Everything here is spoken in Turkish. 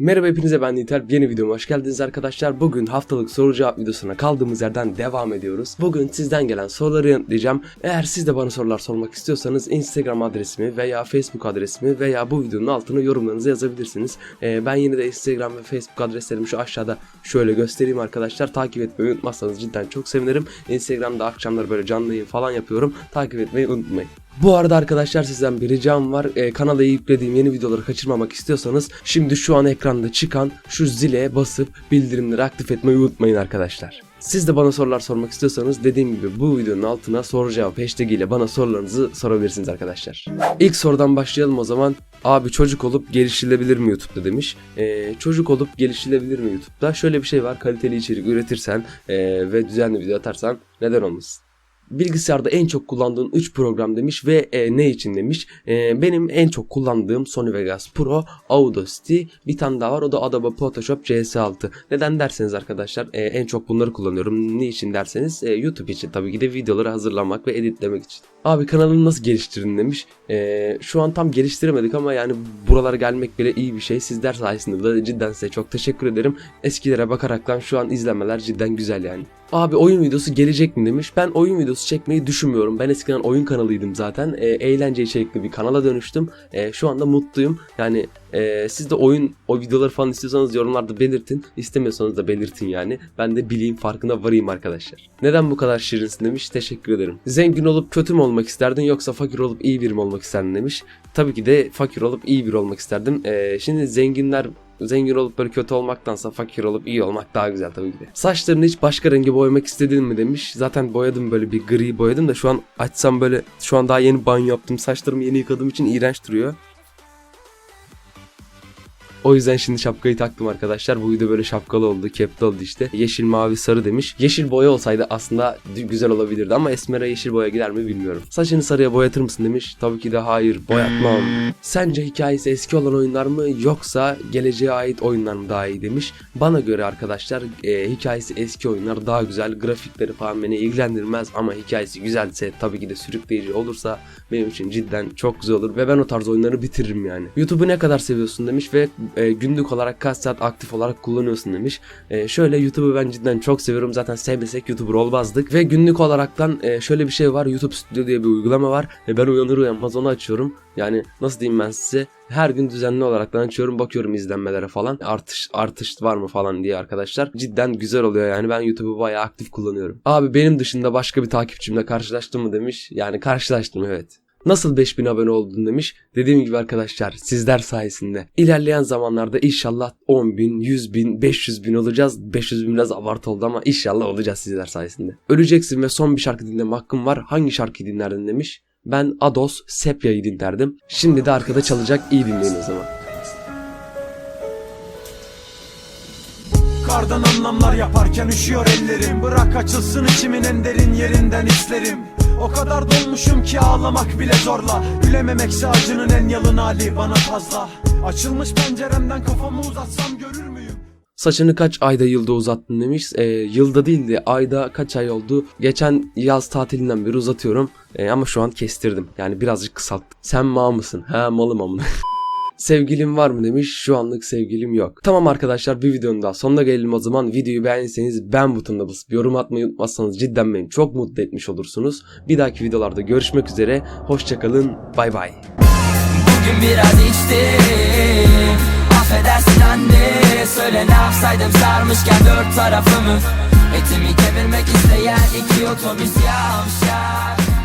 Merhaba hepinize ben Niter. Yeni videoma hoş geldiniz arkadaşlar. Bugün haftalık soru cevap videosuna kaldığımız yerden devam ediyoruz. Bugün sizden gelen soruları yanıtlayacağım. Eğer siz de bana sorular sormak istiyorsanız Instagram adresimi veya Facebook adresimi veya bu videonun altına yorumlarınızı yazabilirsiniz. Ee, ben yine de Instagram ve Facebook adreslerimi şu aşağıda şöyle göstereyim arkadaşlar. Takip etmeyi unutmazsanız cidden çok sevinirim. Instagram'da akşamları böyle canlı yayın falan yapıyorum. Takip etmeyi unutmayın. Bu arada arkadaşlar sizden bir ricam var. Ee, kanala yüklediğim yeni videoları kaçırmamak istiyorsanız şimdi şu an ekranda çıkan şu zile basıp bildirimleri aktif etmeyi unutmayın arkadaşlar. Siz de bana sorular sormak istiyorsanız dediğim gibi bu videonun altına soru cevap hashtag ile bana sorularınızı sorabilirsiniz arkadaşlar. İlk sorudan başlayalım o zaman. Abi çocuk olup geliştirilebilir mi YouTube'da demiş. Ee, çocuk olup geliştirilebilir mi YouTube'da? Şöyle bir şey var kaliteli içerik üretirsen ee, ve düzenli video atarsan neden olmasın? Bilgisayarda en çok kullandığın 3 program demiş ve e, ne için demiş. E, benim en çok kullandığım Sony Vegas Pro, Audacity, bir tane daha var o da Adobe Photoshop CS6. Neden derseniz arkadaşlar e, en çok bunları kullanıyorum. Ne için derseniz e, YouTube için tabii ki de videoları hazırlamak ve editlemek için. Abi kanalını nasıl geliştirin demiş. E, şu an tam geliştiremedik ama yani buralara gelmek bile iyi bir şey. Sizler sayesinde de cidden size çok teşekkür ederim. Eskilere bakaraktan şu an izlemeler cidden güzel yani. Abi oyun videosu gelecek mi demiş. Ben oyun videosu çekmeyi düşünmüyorum. Ben eskiden oyun kanalıydım zaten. E, eğlence içerikli bir kanala dönüştüm. E, şu anda mutluyum. Yani e, siz de oyun o videoları falan istiyorsanız yorumlarda belirtin. İstemiyorsanız da belirtin yani. Ben de bileyim farkına varayım arkadaşlar. Neden bu kadar şirinsin demiş. Teşekkür ederim. Zengin olup kötü mü olmak isterdin yoksa fakir olup iyi biri mi olmak isterdin demiş. Tabii ki de fakir olup iyi biri olmak isterdim. E, şimdi zenginler zengin olup böyle kötü olmaktansa fakir olup iyi olmak daha güzel tabii ki de. Saçlarını hiç başka rengi boyamak istedin mi demiş. Zaten boyadım böyle bir gri boyadım da şu an açsam böyle şu an daha yeni banyo yaptım. Saçlarımı yeni yıkadığım için iğrenç duruyor. O yüzden şimdi şapkayı taktım arkadaşlar. Bu video böyle şapkalı oldu, kepli oldu işte. Yeşil, mavi, sarı demiş. Yeşil boya olsaydı aslında güzel olabilirdi ama esmere yeşil boya gider mi bilmiyorum. Saçını sarıya boyatır mısın demiş. Tabii ki de hayır, boyatmam. Sence hikayesi eski olan oyunlar mı yoksa geleceğe ait oyunlar mı daha iyi demiş. Bana göre arkadaşlar e, hikayesi eski oyunlar daha güzel. Grafikleri falan beni ilgilendirmez ama hikayesi güzelse tabii ki de sürükleyici olursa benim için cidden çok güzel olur ve ben o tarz oyunları bitiririm yani. YouTube'u ne kadar seviyorsun demiş ve e, günlük olarak kaç saat aktif olarak kullanıyorsun demiş. E, şöyle YouTube'u ben cidden çok seviyorum. Zaten sevmesek YouTuber olmazdık. Ve günlük olaraktan e, şöyle bir şey var. YouTube Studio diye bir uygulama var. Ve ben uyanır uyanmaz onu açıyorum. Yani nasıl diyeyim ben size her gün düzenli olarak açıyorum bakıyorum izlenmelere falan artış artış var mı falan diye arkadaşlar cidden güzel oluyor yani ben YouTube'u bayağı aktif kullanıyorum. Abi benim dışında başka bir takipçimle karşılaştın mı demiş yani karşılaştım evet. Nasıl 5000 abone oldun demiş. Dediğim gibi arkadaşlar sizler sayesinde. İlerleyen zamanlarda inşallah 10 bin, 100 bin, 500 bin olacağız. 500 bin biraz abartı oldu ama inşallah olacağız sizler sayesinde. Öleceksin ve son bir şarkı dinleme hakkım var. Hangi şarkıyı dinlerdin demiş. Ben Ados Sepya'yı dinlerdim. Şimdi de arkada çalacak iyi dinleyin o zaman. Kardan anlamlar yaparken üşüyor ellerim Bırak açılsın içimin en derin yerinden hislerim O kadar dolmuşum ki ağlamak bile zorla Gülememekse acının en yalın hali bana fazla Açılmış penceremden kafamı uzatsam görür müyüm? Saçını kaç ayda yılda uzattın demiş. E, yılda değil de ayda kaç ay oldu. Geçen yaz tatilinden beri uzatıyorum. E, ama şu an kestirdim. Yani birazcık kısalttım. Sen ma mısın? Ha malım amına. Sevgilim var mı demiş. Şu anlık sevgilim yok. Tamam arkadaşlar bir videonun daha sonuna gelelim o zaman. Videoyu beğendiyseniz beğen butonuna basıp yorum atmayı unutmazsanız cidden beni çok mutlu etmiş olursunuz. Bir dahaki videolarda görüşmek üzere. Hoşçakalın. Bay bay. Bugün biraz içtim Affedersin anne Söyle ne yapsaydım sarmışken dört tarafımı Etimi kemirmek isteyen iki otobüs yavşak